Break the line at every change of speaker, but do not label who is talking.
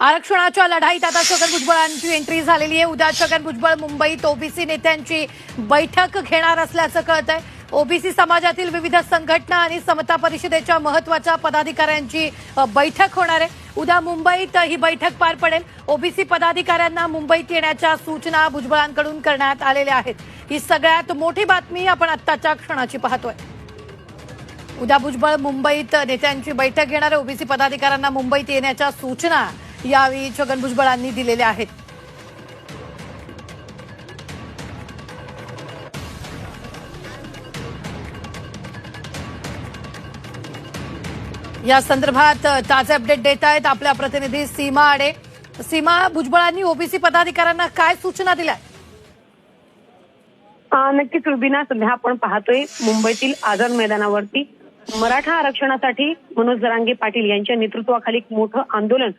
आरक्षणाच्या लढाईत आता छगन भुजबळांची एंट्री झालेली आहे. उद्या छगन भुजबळ मुंबईत ओबीसी नेत्यांची बैठक घेणार असल्याचं कळत आहे ओबीसी समाजातील विविध संघटना आणि समता परिषदेच्या महत्त्वाच्या पदाधिकाऱ्यांची बैठक होणार आहे. उद्या मुंबईत ही बैठक पार पडेल. ओबीसी पदाधिकाऱ्यांना मुंबईत येण्याच्या सूचना भुजबळांकडून करण्यात आलेल्या आहेत. ही सगळ्यात मोठी बातमी आपण आत्ताच्या क्षणाची पाहतोय. उद्या भुजबळ मुंबईत नेत्यांची बैठक घेणार आहे. ओबीसी पदाधिकाऱ्यांना मुंबईत येण्याच्या सूचना यावेळी छगन भुजबळांनी दिलेल्या आहेत. या संदर्भात ताजे अपडेट देत आहेत आपल्या प्रतिनिधी सीमा आडे. सीमा भुजबळांनी ओबीसी पदाधिकाऱ्यांना काय सूचना दिल्या
नक्कीच रुबिना सध्या आपण पाहतोय मुंबईतील आझाद मैदानावरती मराठा आरक्षणासाठी मनोज जरांगे पाटील यांच्या नेतृत्वाखाली एक मोठं आंदोलन